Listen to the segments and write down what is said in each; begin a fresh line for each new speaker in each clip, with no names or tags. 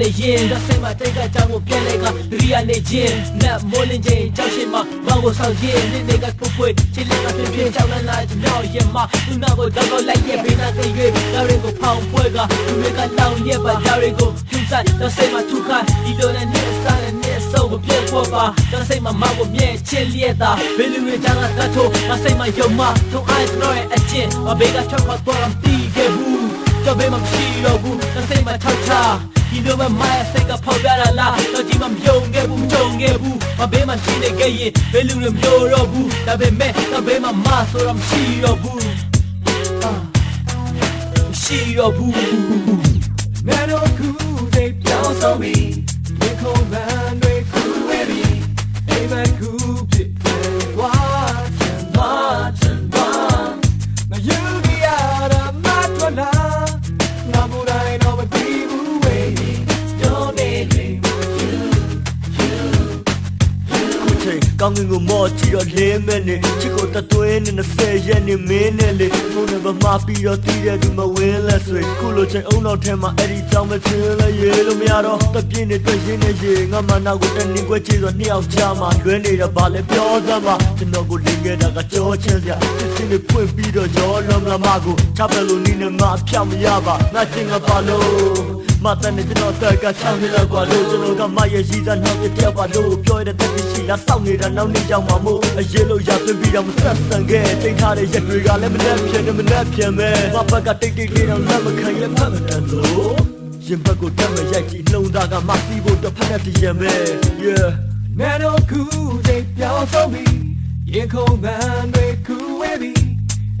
နေရင်လက်စိတ်မှာတိတ်ကကြောင်ကိုပြန်လဲကဒရီယာနေချင်းနတ်မိုးလင်းချင်းကြောက်ရှင်မှာဘောင်ကိုဆောက်ရင်နေနေကပုတ်ပွေချစ်လက်ကပြင်းပြင်းကြောက်လန်းလာကျွန်တော်ရင်မှာသူနာကိုတော့တော့လိုက်ရဲ့ဘေးနာကရွေးဒါတွေကိုဖောင်းပွဲကသူတွေကတောင်းရဲ့ပါဒါတွေကို ဆိုင်ဒါစိတ်မှာထုခိုင်းဒီလိုနဲ့နေစားနဲ့နေဆိုးကိုပြတ်ဖို့ပါဒါစိတ်မှာမောင်ကိုမြဲချစ်လျက်တာဘယ်လူတွေကြောင့်ကတ်ထိုးမစိတ်မှာယုံမထုံအိုင်းတော့ရဲ့အချင်းမဘေးကထွက်ခွာတော့တီးခဲ့ဘူးတော့ဘယ်မှာမရှိတော့ဘူးဒါစိတ်မှာထောက်ချဒီလိုမှမရစိတ်ကဖောက်ပြတာလားတော့ဒီမှာမယုံခဲ့ဘူးမကြုံခဲ့ဘူးမဘေးမှာရှိနေခဲ့ရင်ဘယ်လူတွေမလို့တော့ဘူးဒါပေမဲ့တော့ဘယ်မှာမဆိုတော့မရှိတော့ဘူးအာမရှိတော့ဘူး
Man of cool they ပြောင်းဆုံးပြီဒီခုံး မှန် ကောင်းကင်
ကိုမော့ကြည့်တော့လေးမဲ့နေချစ်ကိုတသွေးနဲ့20ရက်နေမင်းနဲ့လေဘုန်းနဲ့ဗမာပြီးတော့တီးတဲ့သူမဝင်းလက်ဆွေခုလိုချိန်အုံနောက်ထဲမှာအဲ့ဒီကြောင့်မချင်လဲရေလို့မရတော့တပြင်းနဲ့တွေ့ရင်းနဲ့ရေငါမနာကိုတနေခွဲချေဆိုနှစ်ယောက်ချာမှာလွဲနေတာဗာလဲပြောသမ်းပါကျွန်တော်ကိုလင်းခဲ့တာကကြောချင်းစရာစစ်စစ်နဲ့ဖွင့်ပြီးတော့ရောလုံးငါမကိုချပလို့နီးနဲ့ငါဖြောက်မရပါငါချင်းကပါလို့ မတန်နဲ့ကျွန်တော်တက်ကချောင်းနေတော့ကွာလို့ကျွန်တော်ကမရဲ့ရှိသားနောက်ပြပြောက်ပါလို့ပြောရတဲ့တက်ရှိလားစောင့်နေတာနောက်နေ့ရောက်မှာမို့အရေးလို့ရသွင်းပြီးတော့မဆက်ဆံခဲ့တိတ်ထားတဲ့ရက်တွေကလည်းမနှက်ဖြစ်နေမနှက်ဖြစ်မဲ့မဘက်ကတိတ်တိတ်လေးတော့လက်မခံရဖတ်မတယ်လို့ရင်ဘက်ကိုတက်မရိုက်ကြည့်နှုံသားကမစီးဖို့တော့ဖက်တဲ့ရံမဲ့ yeah
Man of cool they ပြောင်းဆုံးပြီရင်ခုံးမှန်တွေခုဝဲပြီ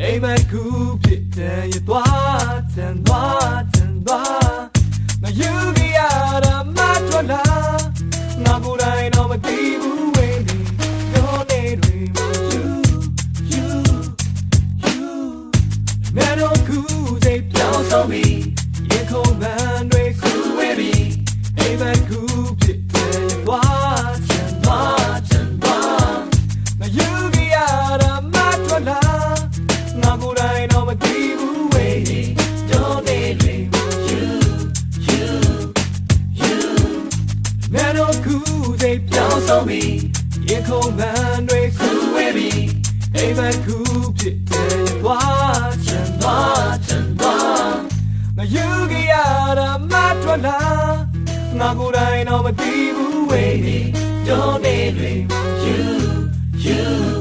အိမ်မက်ခုဖြစ်တယ်ရသွားချင်သွား ခုန်မှန်တွေခုဝဲပြီအိမ်မက်ခုဖြစ်တယ်ရသွားချင်သွားချင်သွားမယူကြရတာမထွက်လာငါကိုယ်တိုင်တော့မတီးဘူးဝေးနေ Don't need me you you you